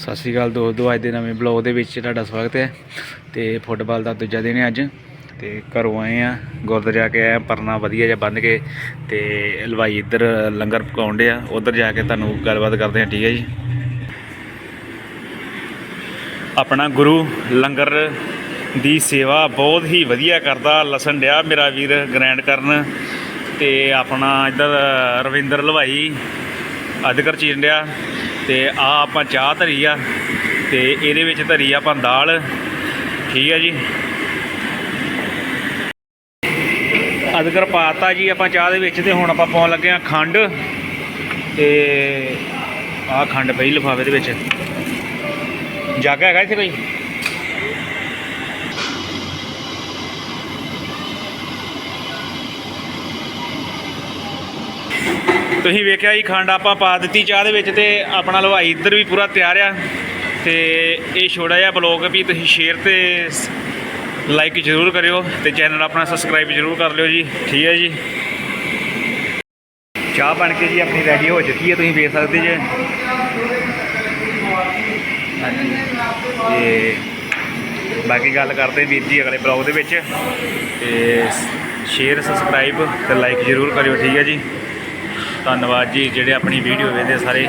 ਸਤਿ ਸ਼੍ਰੀ ਅਕਾਲ ਦੋਸਤੋ, ਅੱਜ ਦੇ ਨਵੇਂ ਬਲੌਗ ਦੇ ਵਿੱਚ ਤੁਹਾਡਾ ਸਵਾਗਤ ਹੈ। ਤੇ ਫੁੱਟਬਾਲ ਦਾ ਦੂਜਾ ਦਿਨ ਹੈ ਅੱਜ। ਤੇ ਘਰੋਂ ਆਏ ਆ ਗੁਰਦੁਆਰੇ ਜਾ ਕੇ ਆਏ ਪਰਨਾ ਵਧੀਆ ਜਿਹਾ ਬੰਨ ਕੇ ਤੇ ਹਲਵਾਈ ਇੱਧਰ ਲੰਗਰ ਪਕਾਉਣ ਦੇ ਆ ਉਧਰ ਜਾ ਕੇ ਤੁਹਾਨੂੰ ਗੱਲਬਾਤ ਕਰਦੇ ਆ ਠੀਕ ਹੈ ਜੀ? ਆਪਣਾ ਗੁਰੂ ਲੰਗਰ ਦੀ ਸੇਵਾ ਬਹੁਤ ਹੀ ਵਧੀਆ ਕਰਦਾ, ਲਸਣ ਡਿਆ ਮੇਰਾ ਵੀਰ ਗ੍ਰੈਂਡ ਕਰਨ। ਤੇ ਆਪਣਾ ਇੱਧਰ ਰਵਿੰਦਰ ਹਲਵਾਈ ਅਧਿਕਰ ਚੀਰਨ ਡਿਆ। ਤੇ ਆ ਆਪਾਂ ਚਾਹ ਧਰੀ ਆ ਤੇ ਇਹਦੇ ਵਿੱਚ ਧਰੀ ਆਪਾਂ ਦਾਲ। ਠੀਕ ਹੈ ਜੀ। ਅਧਿਕਰ ਪਾਤਾ ਜੀ ਆਪਾਂ ਚਾਹ ਦੇ ਵਿੱਚ ਤੇ ਹੁਣ ਆਪਾਂ ਪਾਉਣ ਲੱਗੇ ਆ ਖੰਡ। ਤੇ ਆ ਖੰਡ ਪਈ ਲਿਫਾਫੇ ਦੇ ਵਿੱਚ। ਜੱਗ ਹੈਗਾ ਇੱਥੇ ਕੋਈ? ਤੁਸੀਂ ਵੇਖਿਆ ਜੀ, ਖੰਡ ਆਪਾਂ ਪਾ ਦਿੱਤੀ ਚਾਹ ਦੇ ਵਿੱਚ ਤੇ ਆਪਣਾ ਹਲਵਾਈ ਇੱਧਰ ਵੀ ਪੂਰਾ ਤਿਆਰ ਆ। ਤੇ ਇਹ ਛੋੜਾ ਜਿਹਾ ਬਲੌਗ ਵੀ ਤੁਸੀਂ ਸ਼ੇਅਰ ਤੇ ਲਾਈਕ ਜ਼ਰੂਰ ਕਰਿਓ ਤੇ ਚੈਨਲ ਆਪਣਾ ਸਬਸਕ੍ਰਾਈਬ ਜ਼ਰੂਰ ਕਰ ਲਿਓ ਜੀ। ਠੀਕ ਹੈ ਜੀ। ਚਾਹ ਬਣ ਕੇ ਜੀ ਆਪਣੀ ਰੈਡੀ ਹੋ ਚੁੱਕੀ ਹੈ, ਤੁਸੀਂ ਵੇਖ ਸਕਦੇ ਜੇ। ਹਾਂਜੀ। ਤੇ ਬਾਕੀ ਗੱਲ ਕਰਦੇ ਵੀਰ ਜੀ ਅਗਲੇ ਬਲੌਗ ਦੇ ਵਿੱਚ। ਤੇ ਸ਼ੇਅਰ ਸਬਸਕ੍ਰਾਈਬ ਤੇ ਲਾਈਕ ਜ਼ਰੂਰ ਕਰਿਓ, ਠੀਕ ਹੈ ਜੀ। ਧੰਨਵਾਦ ਜੀ ਜਿਹੜੇ ਆਪਣੀ ਵੀਡੀਓ ਵੇਖਦੇ ਸਾਰੇ।